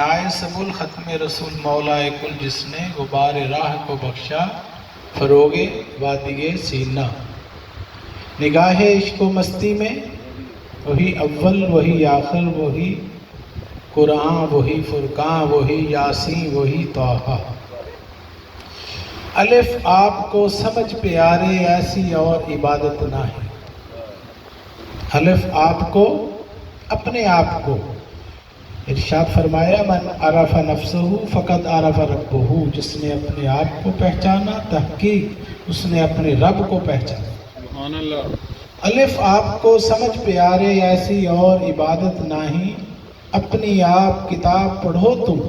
نائسب الختم رسول مولا کل جس نے غبار راہ کو بخشا فروغ وادی سینہ۔ نگاہ عشق و مستی میں وہی اول، وہی آخر، وہی قرآن، وہی فرقان، وہی یاسین، وہی توحہ الف آپ کو سمجھ پیارے، ایسی اور عبادت نہ ہے۔ الف آپ کو، اپنے آپ کو۔ ارشاد فرمایا من عرف نفسہ فقط عرف ربہ جس نے اپنے آپ کو پہچانا تحقیق اس نے اپنے رب کو پہچانا۔ سبحان اللہ۔ الف آپ کو سمجھ پیارے ایسی اور عبادت نہیں اپنی آپ کتاب پڑھو تم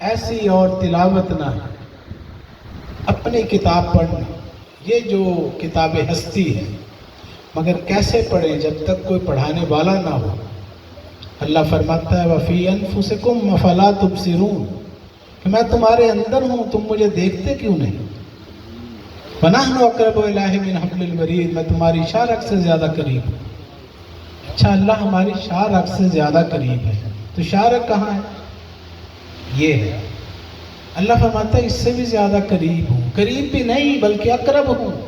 ایسی اور تلاوت نہیں اپنی کتاب پڑھنا یہ جو کتاب ہستی ہے۔ مگر کیسے پڑھیں جب تک کوئی پڑھانے والا نہ ہو؟ اللہ فرماتا ہے وفی انفسکم مفلا تبصرون کہ میں تمہارے اندر ہوں، تم مجھے دیکھتے کیوں نہیں؟ ونحن اقرب الہ من حبل الورید میں تمہاری شارک سے زیادہ قریب ہوں۔ اچھا اللہ ہماری شارک سے زیادہ قریب ہے۔ تو شارک کہاں ہے؟ یہ ہے۔ اللہ فرماتا ہے، اس سے بھی زیادہ قریب ہوں۔ قریب بھی نہیں، بلکہ اقرب ہوں۔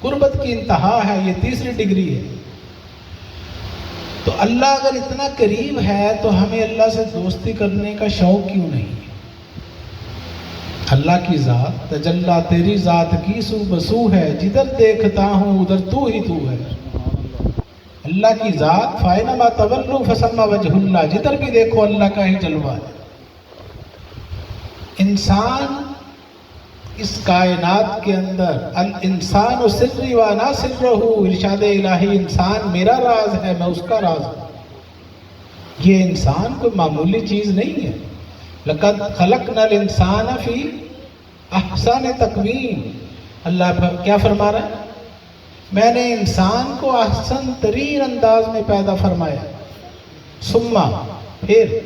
قربت کی انتہا ہے، یہ تیسری ڈگری ہے۔ تو اللہ اگر اتنا قریب ہے تو ہمیں اللہ سے دوستی کرنے کا شوق کیوں نہیں؟ اللہ کی ذات تجلا تیری ذات کی سو بسو ہے، جدھر دیکھتا ہوں ادھر تو ہی تو ہے۔ اللہ کی ذات فائنما تولو فسما وجہ اللہ، جدھر بھی دیکھو اللہ کا ہی جلوہ ہے۔ انسان اس کائنات کے اندر، الانسان و سری و نا سر ارشاد الہی، انسان میرا راز ہے، میں اس کا راز ہوں۔ یہ انسان کوئی معمولی چیز نہیں ہے۔ لقد خلقنا الانسان فی احسان تقویم۔ اللہ کیا فرما رہا ہے؟ میں نے انسان کو احسن ترین انداز میں پیدا فرمایا۔ سما پھر،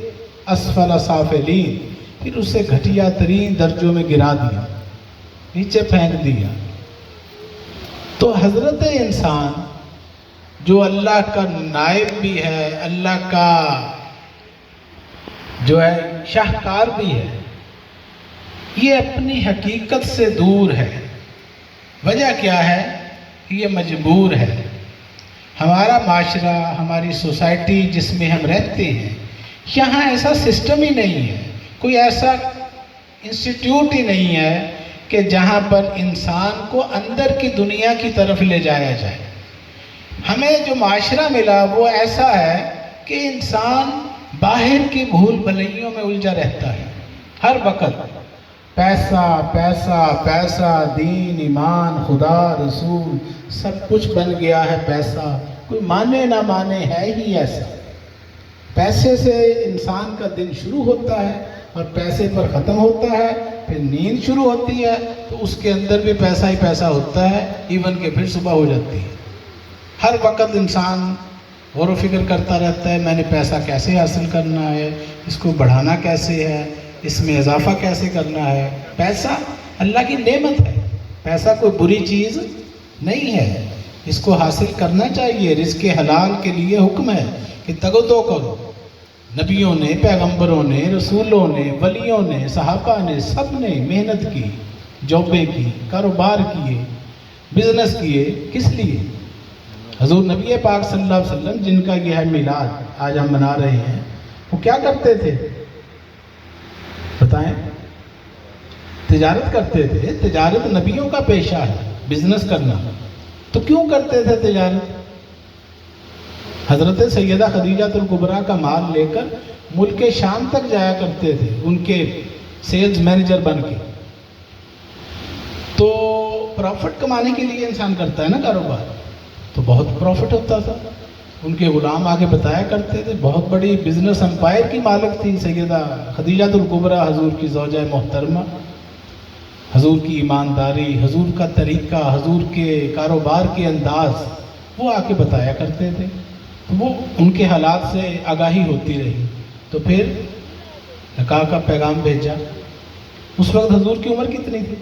اسفل سافلین۔ پھر اسے گھٹیا ترین درجوں میں گرا دیا۔ نیچے پھینک دیا۔ تو حضرت انسان جو اللہ کا نائب بھی ہے، اللہ کا جو ہے، شاہکار بھی ہے، یہ اپنی حقیقت سے دور ہے۔ وجہ کیا ہے؟ کہ یہ مجبور ہے۔ ہمارا معاشرہ، ہماری سوسائٹی جس میں ہم رہتے ہیں، یہاں ایسا سسٹم ہی نہیں ہے۔ کوئی ایسا انسٹیٹیوٹ ہی نہیں ہے کہ جہاں پر انسان کو اندر کی دنیا کی طرف لے جایا جائے۔ ہمیں جو معاشرہ ملا وہ ایسا ہے کہ انسان باہر کی بھول بھلائیوں میں الجھا رہتا ہے۔ ہر وقت پیسہ پیسہ پیسہ، دین، ایمان، خدا، رسول، سب کچھ بن گیا ہے پیسہ۔ کوئی مانے نہ مانے ہے ہی ایسا۔ پیسے سے انسان کا دن شروع ہوتا ہے اور پیسے پر ختم ہوتا ہے۔ پھر نیند شروع ہوتی ہے تو اس کے اندر بھی پیسہ ہی پیسہ ہوتا ہے ایون کہ پھر صبح ہو جاتی ہے۔ ہر وقت انسان غور و فکر کرتا رہتا ہے، میں نے پیسہ کیسے حاصل کرنا ہے؟ اس کو بڑھانا کیسے ہے؟ اس میں اضافہ کیسے کرنا ہے؟ پیسہ اللہ کی نعمت ہے۔ پیسہ کوئی بری چیز نہیں ہے۔ اس کو حاصل کرنا چاہیے۔ رزق حلال کے لیے حکم ہے کہ تگو تو کرو۔ نبیوں نے، پیغمبروں نے، رسولوں نے، ولیوں نے، صحابہ نے، سب نے محنت کی جوبیں کی، کاروبار کیے، بزنس کیے، کس لیے؟ حضور نبی پاک صلی اللہ علیہ وسلم جن کا یہ ہے میلاد آج ہم منا رہے ہیں، وہ کیا کرتے تھے؟ بتائیں۔ تجارت کرتے تھے، تجارت نبیوں کا پیشہ ہے، بزنس کرنا۔ تو کیوں کرتے تھے تجارت؟ حضرت سیدہ خدیجہ القبرا کا مال لے کر ملک شام تک جایا کرتے تھے، ان کے سیلز مینیجر بن کے۔ تو پروفٹ کمانے کے لیے انسان کرتا ہے نا کاروبار۔ تو بہت پروفٹ ہوتا تھا۔ ان کے غلام آگے بتایا کرتے تھے، بہت بڑی بزنس امپائر کی مالک تھی سیدہ خدیجہ القبرا حضور کی زوجہ محترمہ، حضور کی ایمانداری، حضور کا طریقہ، حضور کے کاروبار کے انداز، وہ آ کے بتایا کرتے تھے۔ وہ ان کے حالات سے آگاہی ہوتی رہی۔ تو پھر نکاح کا پیغام بھیجا۔ اس وقت حضور کی عمر کتنی تھی؟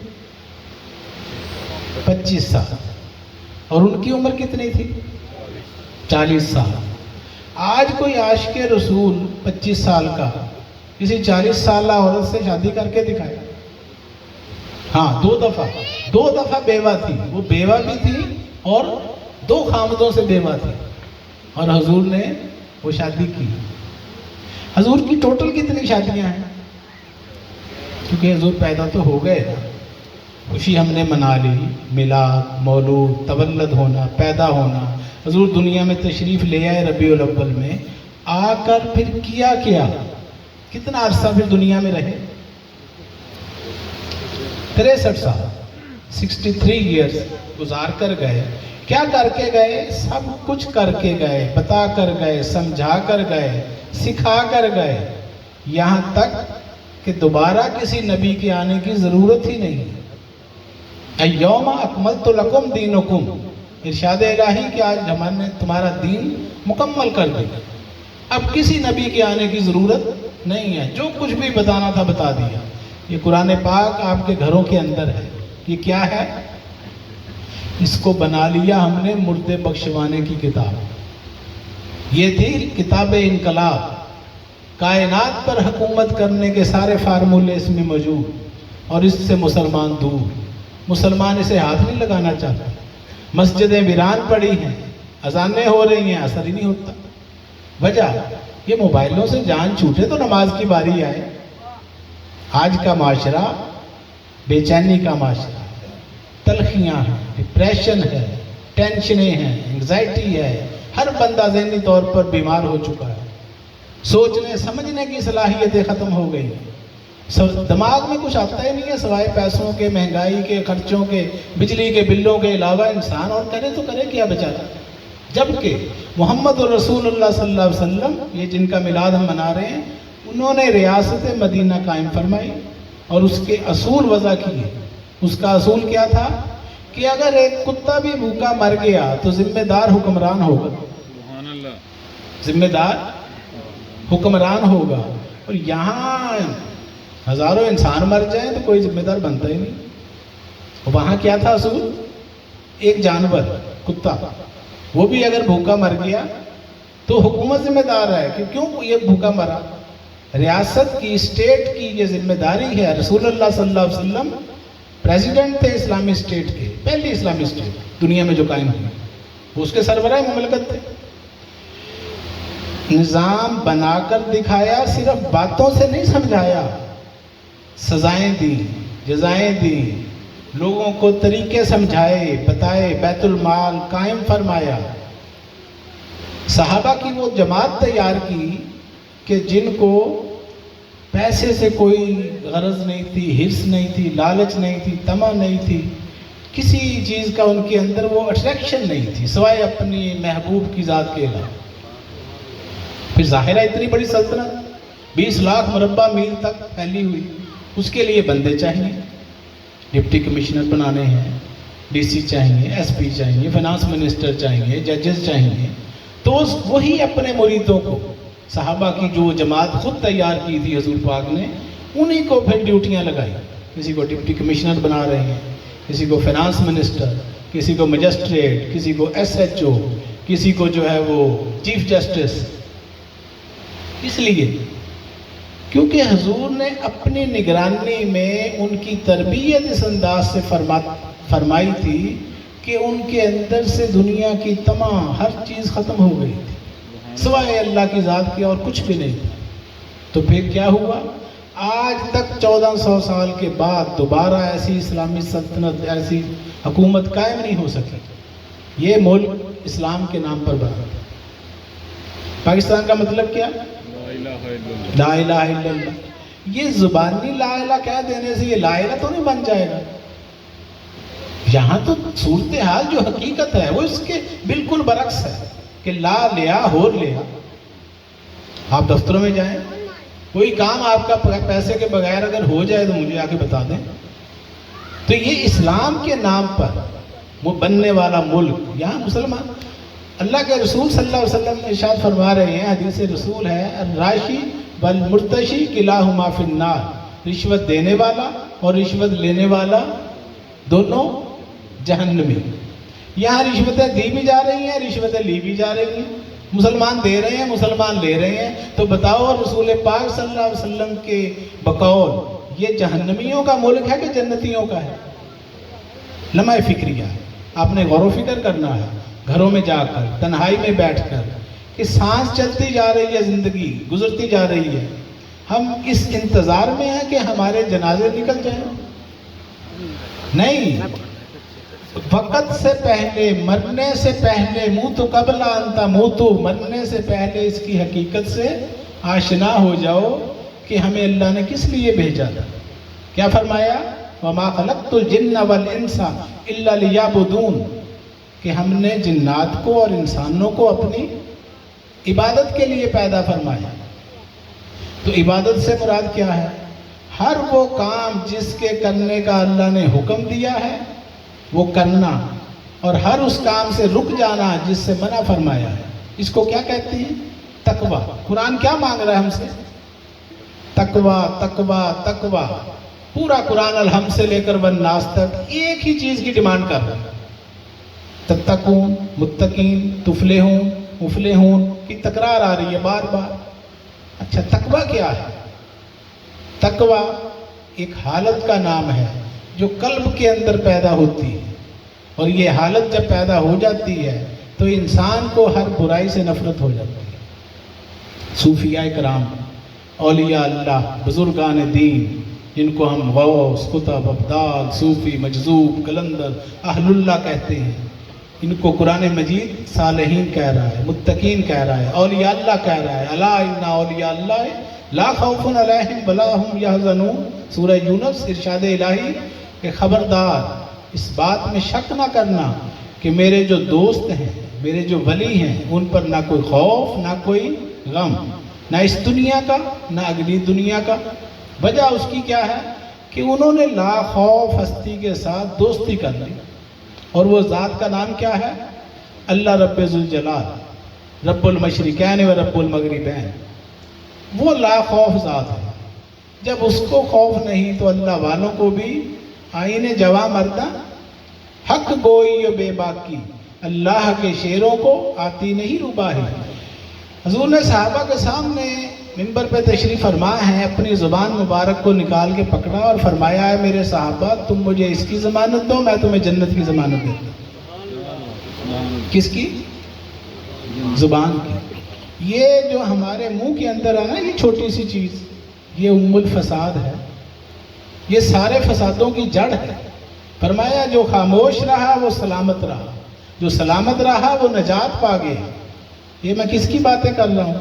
پچیس سال۔ اور ان کی عمر کتنی تھی؟ چالیس سال۔ آج کوئی عاشق رسول پچیس سال کا کسی چالیس سالہ عورت سے شادی کر کے دکھایا۔ ہاں دو دفعہ۔ دو دفعہ بیوہ تھی۔ وہ بیوہ بھی تھی اور دو خامدوں سے بیوہ تھی۔ اور حضور نے وہ شادی کی۔ حضور کی ٹوٹل کتنی شادیاں ہیں؟ کیونکہ حضور پیدا تو ہو گئے نا۔ خوشی ہم نے منا لی ملا مولود، تولد ہونا، پیدا ہونا۔ حضور دنیا میں تشریف لے آئے ربیع الاول میں۔ آ کر پھر کیا کیا؟ کتنا عرصہ پھر دنیا میں رہے؟ تریسٹھ سال۔ سکسٹی تھری ایئرس گزار کر گئے۔ کیا کر کے گئے؟ سب کچھ کر کے گئے، بتا کر گئے، سمجھا کر گئے، سکھا کر گئے۔ یہاں تک کہ دوبارہ کسی نبی کے آنے کی ضرورت ہی نہیں۔ ایوم اکمل تو لکم دین ارشاد الہی کہ آج ہمارے نے تمہارا دین مکمل کر دیا۔ اب کسی نبی کے آنے کی ضرورت نہیں ہے۔ جو کچھ بھی بتانا تھا بتا دیا۔ یہ قرآن پاک آپ کے گھروں کے اندر ہے۔ یہ کیا ہے؟ اس کو بنا لیا ہم نے مردے بخشوانے کی کتاب۔ یہ تھی کتاب انقلاب۔ کائنات پر حکومت کرنے کے سارے فارمولے اس میں موجود۔ اور اس سے مسلمان دور۔ مسلمان اسے ہاتھ نہیں لگانا چاہتا۔ مسجدیں ویران پڑی ہیں۔ اذانیں ہو رہی ہیں، اثر ہی نہیں ہوتا۔ وجہ، یہ موبائلوں سے جان چھوٹے تو نماز کی باری آئے۔ آج کا معاشرہ بے چینی کا معاشرہ۔ تلخیاں ڈپریشن ہے ٹینشنیں ہیں انگزائٹی ہے۔ ہر بندہ ذہنی طور پر بیمار ہو چکا ہے۔ سوچنے، سمجھنے کی صلاحیتیں ختم ہو گئی۔ دماغ میں کچھ آتا ہی نہیں ہے، سوائے پیسوں کے، مہنگائی کے، خرچوں کے، بجلی کے، بلوں کے علاوہ۔ انسان اور کرے تو کرے، کیا بچارا جبکہ محمد الرسول اللہ صلی اللہ علیہ وسلم، یہ جن کا میلاد ہم منا رہے ہیں، انہوں نے ریاست مدینہ قائم فرمائی اور اس کے اصول وضع کیے۔ اس کا اصول کیا تھا کہ اگر ایک کتا بھی بھوکا مر گیا تو ذمہ دار حکمران ہوگا۔ ذمہ دار حکمران ہوگا۔ اور یہاں ہزاروں انسان مر جائیں تو کوئی ذمہ دار بنتا ہی نہیں۔ وہاں کیا تھا اصول؟ ایک جانور کتا وہ بھی اگر بھوکا مر گیا تو حکومت ذمہ دار ہے کہ کیوں یہ بھوکا مرا؟ ریاست کی اسٹیٹ کی یہ ذمہ داری ہے۔ رسول اللہ صلی اللہ علیہ وسلم پریزیڈنٹ تھے اسلامی اسٹیٹ کے، پہلی اسلامی اسٹیٹ دنیا میں جو قائم ہوئی، وہ اس کے سربراہ مملکت تھے۔ نظام بنا کر دکھایا، صرف باتوں سے نہیں سمجھایا، سزائیں دیں، جزائیں دیں، لوگوں کو طریقے سمجھائے، بتائے، بیت المال قائم فرمایا۔ صحابہ کی وہ جماعت تیار کی کہ جن کو پیسے سے کوئی غرض نہیں تھی، حرص نہیں تھی، لالچ نہیں تھی تما نہیں تھی۔ کسی چیز کا ان کے اندر وہ اٹریکشن نہیں تھی، سوائے اپنی محبوب کی ذات کے علاوہ۔ پھر ظاہر ہے اتنی بڑی سلطنت، بیس لاکھ مربع میل تک پھیلی ہوئی۔ اس کے لیے بندے چاہیے، ڈپٹی کمشنر بنانے ہیں، ڈی سی چاہیے، ایس پی چاہیے، فنانس منسٹر چاہیے، ججز چاہیے۔ تو وہی اپنے مریدوں کو صحابہ کی جو جماعت خود تیار کی تھی حضور پاک نے، انہی کو پھر ڈیوٹیاں لگائی۔ کسی کو ڈپٹی کمشنر بنا رہے ہیں، کسی کو فنانس منسٹر، کسی کو مجسٹریٹ، کسی کو ایس ایچ او کسی کو جو ہے وہ چیف جسٹس۔ اس لیے، کیونکہ حضور نے اپنی نگرانی میں ان کی تربیت اس انداز سے فرما فرمائی تھی کہ ان کے اندر سے دنیا کی تمام ہر چیز ختم ہو گئی۔ تھی سوائے اللہ کی ذات کے اور کچھ بھی نہیں۔ تو پھر کیا ہوا؟ آج تک چودہ سو سال کے بعد دوبارہ ایسی اسلامی سلطنت، ایسی حکومت قائم نہیں ہو سکی۔ یہ ملک اسلام کے نام پر بنا پاکستان کا مطلب کیا؟ لا الہ الا اللہ۔ یہ زبانی لا الہ کہہ دینے سے یہ لا الہ تو نہیں بن جائے گا۔ یہاں تو صورتحال جو حقیقت ہے وہ اس کے بالکل برعکس ہے۔ کہ لا لیا، ہور لیا۔ آپ دفتروں میں جائیں۔ کوئی کام آپ کا پیسے کے بغیر اگر ہو جائے تو مجھے آ کے بتا دیں۔ تو یہ اسلام کے نام پر وہ بننے والا ملک، یہاں مسلمان۔ اللہ کے رسول صلی اللہ علیہ وسلم نے اشارت فرما رہے ہیں، حدیث رسول ہے راشی بل مرتشی قلعہ النار۔ رشوت دینے والا اور رشوت لینے والا دونوں جہنمی۔ یہاں رشوتیں دی بھی جا رہی ہیں، رشوتیں لی بھی جا رہی ہیں۔ مسلمان دے رہے ہیں، مسلمان لے رہے ہیں۔ تو بتاؤ رسول پاک صلی اللہ علیہ وسلم کے بقول، یہ جہنمیوں کا ملک ہے کہ جنتیوں کا ہے؟ لمحہ فکریہ، آپ نے غور و فکر کرنا ہے۔ گھروں میں جا کر، تنہائی میں بیٹھ کر، کہ سانس چلتی جا رہی ہے، زندگی گزرتی جا رہی ہے۔ ہم اس انتظار میں ہیں کہ ہمارے جنازے نکل جائیں۔ نہیں وقت سے پہلے، مرنے سے پہلے، منہ تو قبل منہ موتو مرنے سے پہلے اس کی حقیقت سے آشنا ہو جاؤ کہ ہمیں اللہ نے کس لیے بھیجا تھا۔ کیا فرمایا؟ وما خلقت الجن والانس الا ليعبدون۔ کہ ہم نے جنات کو اور انسانوں کو اپنی عبادت کے لیے پیدا فرمایا۔ تو عبادت سے مراد کیا ہے؟ ہر وہ کام جس کے کرنے کا اللہ نے حکم دیا ہے وہ کرنا اور ہر اس کام سے رک جانا جس سے منع فرمایا ہے۔ اس کو کیا کہتے ہیں؟ تقوی۔ قرآن کیا مانگ رہا ہے ہم سے؟ تقوی تقوی تقوی۔ پورا قرآن الحم سے لے کر ون ناس تک ایک ہی چیز کی ڈیمانڈ کر رہا ہے۔ تتقون، متقین، تفلے ہوں افلے ہوں کی تکرار آ رہی ہے بار بار۔ اچھا تقوی کیا ہے؟ تقوی ایک حالت کا نام ہے۔ جو قلب کے اندر پیدا ہوتی ہے اور یہ حالت جب پیدا ہو جاتی ہے تو انسان کو ہر برائی سے نفرت ہو جاتی ہے۔ صوفیاء کرام، اولیاء اللہ، بزرگان دین، جن کو ہم غوث کتب ابدال، صوفی، مجذوب، کلندر، اہل اللہ کہتے ہیں، ان کو قرآن مجید صالحین کہہ رہا ہے، متقین کہہ رہا ہے، اولیاء اللہ کہہ رہا ہے۔ اللہ اولیاء اللہ لا خوف علیہم بلا ہم یحزنون۔ سورہ یونس، ارشاد الہی کہ خبردار، اس بات میں شک نہ کرنا کہ میرے جو دوست ہیں، میرے جو ولی ہیں، ان پر نہ کوئی خوف، نہ کوئی غم، نہ اس دنیا کا، نہ اگلی دنیا کا۔ وجہ اس کی کیا ہے؟ کہ انہوں نے لا خوف، ہستی کے ساتھ دوستی کر لی۔ اور وہ ذات کا نام کیا ہے؟ اللہ رب الجلال رب المشرقین و رب المغربین۔ وہ لا خوف ذات ہے۔ جب اس کو خوف نہیں تو اللہ والوں کو بھی آئین جوا مردہ، حق گوئی و بے باکی اللہ کے شعروں کو آتی نہیں روباہی حضور نے صحابہ کے سامنے ممبر پہ تشریف فرما ہے، اپنی زبان مبارک کو نکال کے پکڑا اور فرمایا ہے میرے صحابہ، تم مجھے اس کی ضمانت دو، میں تمہیں جنت کی ضمانت دیتا ہوں۔ کس کی؟ زبان کی۔ یہ جو ہمارے منہ کے اندر آنا یہ چھوٹی سی چیز، یہ ام الفساد ہے۔ یہ سارے فسادوں کی جڑ ہے۔ فرمایا، جو خاموش رہا وہ سلامت رہا۔ جو سلامت رہا وہ نجات پا گیا۔ یہ میں کس کی باتیں کر رہا ہوں؟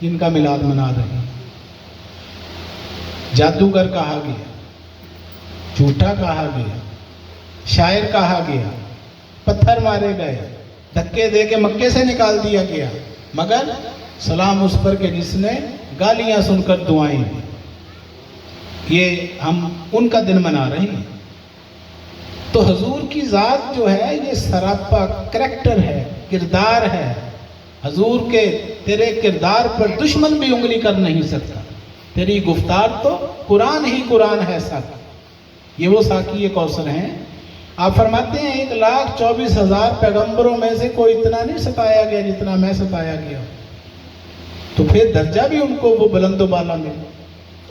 جن کا میلاد منا رہے ہیں۔ جادوگر کہا گیا، جھوٹا کہا گیا، شاعر کہا گیا، پتھر مارے گئے، دھکے دے کے مکے سے نکال دیا گیا۔ مگر سلام اس پر کے جس نے گالیاں سن کر دعائیں یہ ہم ان کا دن منا رہے ہیں۔ تو حضور کی ذات جو ہے، یہ سراپا کریکٹر ہے، کردار ہے۔ حضور کے تیرے کردار پر دشمن بھی انگلی کر نہیں سکتا۔ تیری گفتار تو قرآن ہی قرآن ہے ساکی یہ وہ ساکی کوثر ہیں۔ آپ فرماتے ہیں، ایک لاکھ چوبیس ہزار پیغمبروں میں سے کوئی اتنا نہیں ستایا گیا جتنا میں ستایا گیا تو پھر درجہ بھی ان کو وہ بلند و بالا ملے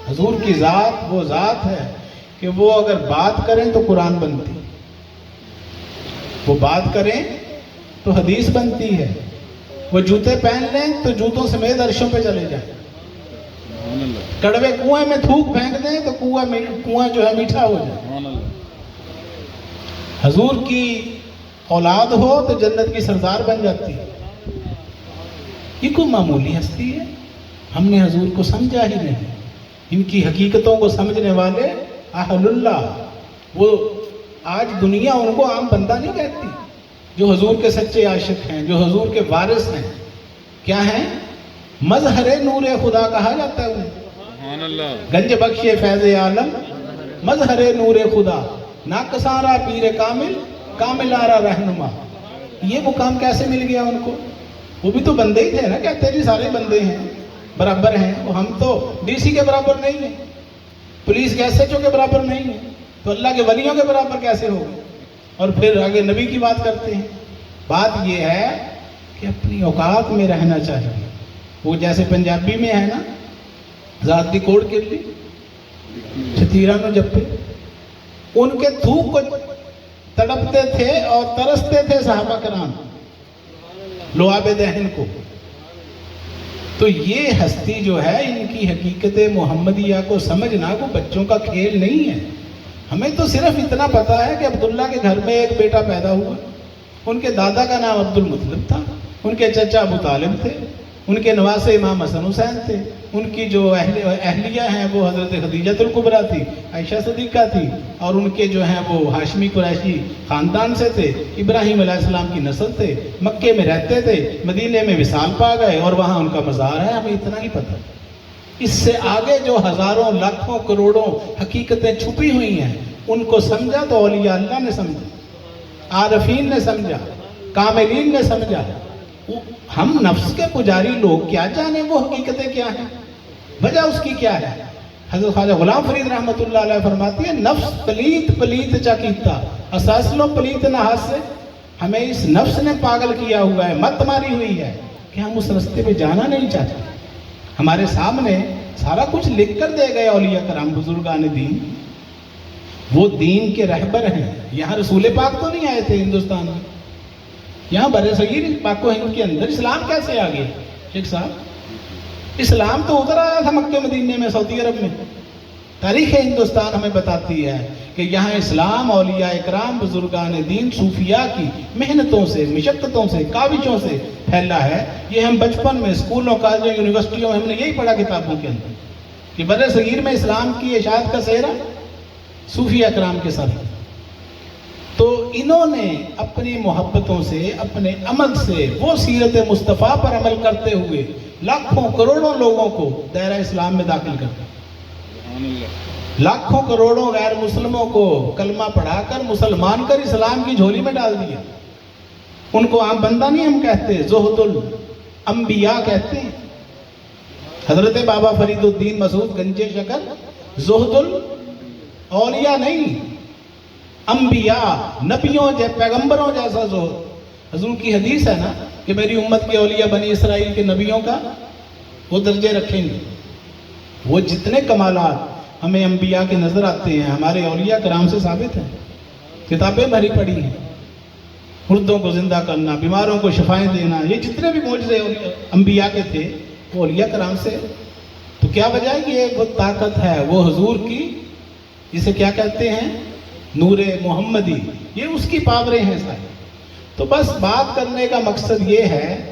حضور کی ذات وہ ذات ہے کہ وہ اگر بات کریں تو قرآن بنتی وہ بات کریں تو حدیث بنتی ہے۔ وہ جوتے پہن لیں تو جوتوں سمیت عرشوں پہ چلے جائیں۔ کڑوے کنویں میں تھوک پھینک دیں تو کنواں کنواں جو ہے میٹھا ہو جائے۔ حضور کی اولاد ہو تو جنت کی سردار بن جاتی ہے۔ یہ کوئی معمولی ہستی ہے؟ ہم نے حضور کو سمجھا ہی نہیں۔ ان کی حقیقتوں کو سمجھنے والے اہل اللہ وہ آج دنیا ان کو عام بندہ نہیں کہتی جو حضور کے سچے عاشق ہیں جو حضور کے وارث ہیں۔ کیا ہیں؟ مظہر نور خدا کہا جاتا ہے انہیں۔ گنج بخش فیض عالم مظہر نور خدا۔ ناکسارا پیر کامل کامل آرا رہنما۔ یہ مقام کیسے مل گیا ان کو؟ وہ بھی تو بندے ہی تھے نا کہتے جی سارے بندے ہیں۔ برابر ہیں۔ وہ ہم تو ڈی سی کے برابر نہیں ہیں۔ پولیس کے ایس ایچ او کے برابر نہیں ہے تو اللہ کے ولیوں کے برابر کیسے ہو گئے اور پھر آگے نبی کی بات کرتے ہیں۔ بات یہ ہے کہ اپنی اوقات میں رہنا چاہیے۔ وہ جیسے پنجابی میں ہے نا ذاتی کوڑ کے لیے چھتیرا نو جب پہ، ان کے تھوک کو تڑپتے تھے اور ترستے تھے صحابہ کرام لواب دہن کو۔ تو یہ ہستی جو ہے، ان کی حقیقت محمدیہ کو سمجھنا کو بچوں کا کھیل نہیں ہے۔ ہمیں تو صرف اتنا پتا ہے کہ عبداللہ کے گھر میں ایک بیٹا پیدا ہوا۔ ان کے دادا کا نام عبد المطلب تھا۔ ان کے چچا ابو طالب تھے۔ ان کے نواسے امام حسن حسین تھے، ان کی جو اہل اہلیہ ہیں، وہ حضرت خدیجہ القبرا تھی، عائشہ صدیقہ تھی، اور ان کے جو ہیں وہ ہاشمی قریشی خاندان سے تھے، ابراہیم علیہ السلام کی نسل تھے مکے میں رہتے تھے، مدینہ میں وصال پا گئے، اور وہاں ان کا مزار ہے، ہمیں اتنا ہی پتہ اس سے آگے جو ہزاروں، لاکھوں، کروڑوں حقیقتیں چھپی ہوئی ہیں، ان کو سمجھا تو اولیاء اللہ نے سمجھا، عارفین نے سمجھا، کاملین نے سمجھا ہم نفس کے پجاری لوگ کیا جانیں وہ حقیقتیں کیا ہیں؟ وجہ اس کی کیا ہے؟ حضرت خواجہ غلام فرید رحمت اللہ علیہ فرماتی ہے نفس پلیت پلیت چاکیتا اساس لو پلیت نہ سے۔ ہمیں اس نفس نے پاگل کیا ہوا ہے، مت ماری ہوئی ہے کہ ہم اس رستے پہ جانا نہیں چاہتے۔ ہمارے سامنے سارا کچھ لکھ کر دے گئے اولیاء کرام، بزرگان دین۔ وہ دین کے رہبر ہیں۔ یہاں رسول پاک تو نہیں آئے تھے ہندوستان میں۔ یہاں بر صغیر پاک و ہند کے اندر اسلام کیسے آ گیا؟ شیخ صاحب، اسلام تو اتر آیا تھا مکہ مدینے میں، سعودی عرب میں۔ تاریخ ہندوستان ہمیں بتاتی ہے کہ یہاں اسلام، اولیاء اکرام، بزرگان دین، صوفیاء کی محنتوں سے، مشقتوں سے، کاوشوں سے پھیلا ہے۔ یہ ہم بچپن میں اسکولوں، کالجوں، یونیورسٹیوں میں ہم نے یہی پڑھا کتابوں کے اندر کہ بر صغیر میں اسلام کی اشاعت کا سہرا صوفیہ اکرام کے ساتھ۔ انہوں نے اپنی محبتوں سے اپنے عمل سے وہ سیرت مصطفیٰ پر عمل کرتے ہوئے لاکھوں کروڑوں لوگوں کو دائرہ اسلام میں داخل کر دیا۔ لاکھوں کروڑوں غیر مسلموں کو کلمہ پڑھا کر مسلمان کر اسلام کی جھولی میں ڈال دیا۔ ان کو عام بندہ نہیں ہم کہتے زہد الانبیاء کہتے ہیں۔ حضرت بابا فرید الدین مسعود گنجے شکر زہد الاولیاء نہیں۔ انبیاء، نبیوں جے، پیغمبروں جیسا زور۔ حضور کی حدیث ہے نا کہ میری امت کے اولیاء بنی اسرائیل کے نبیوں کا وہ درجے رکھیں گے۔ وہ جتنے کمالات ہمیں انبیاء کے نظر آتے ہیں، ہمارے اولیاء کرام سے ثابت ہیں۔ کتابیں بھری پڑی ہیں۔ مردوں کو زندہ کرنا، بیماروں کو شفائیں دینا، یہ جتنے بھی موجزے انبیاء کے تھے، وہ اولیاء کرام سے۔ تو کیا وجہ یہ وہ طاقت ہے؟ وہ حضور کی، جسے کیا کہتے ہیں؟ نور محمدی، یہ اس کی پاوریں ہیں ساری تو بس بات کرنے کا مقصد یہ ہے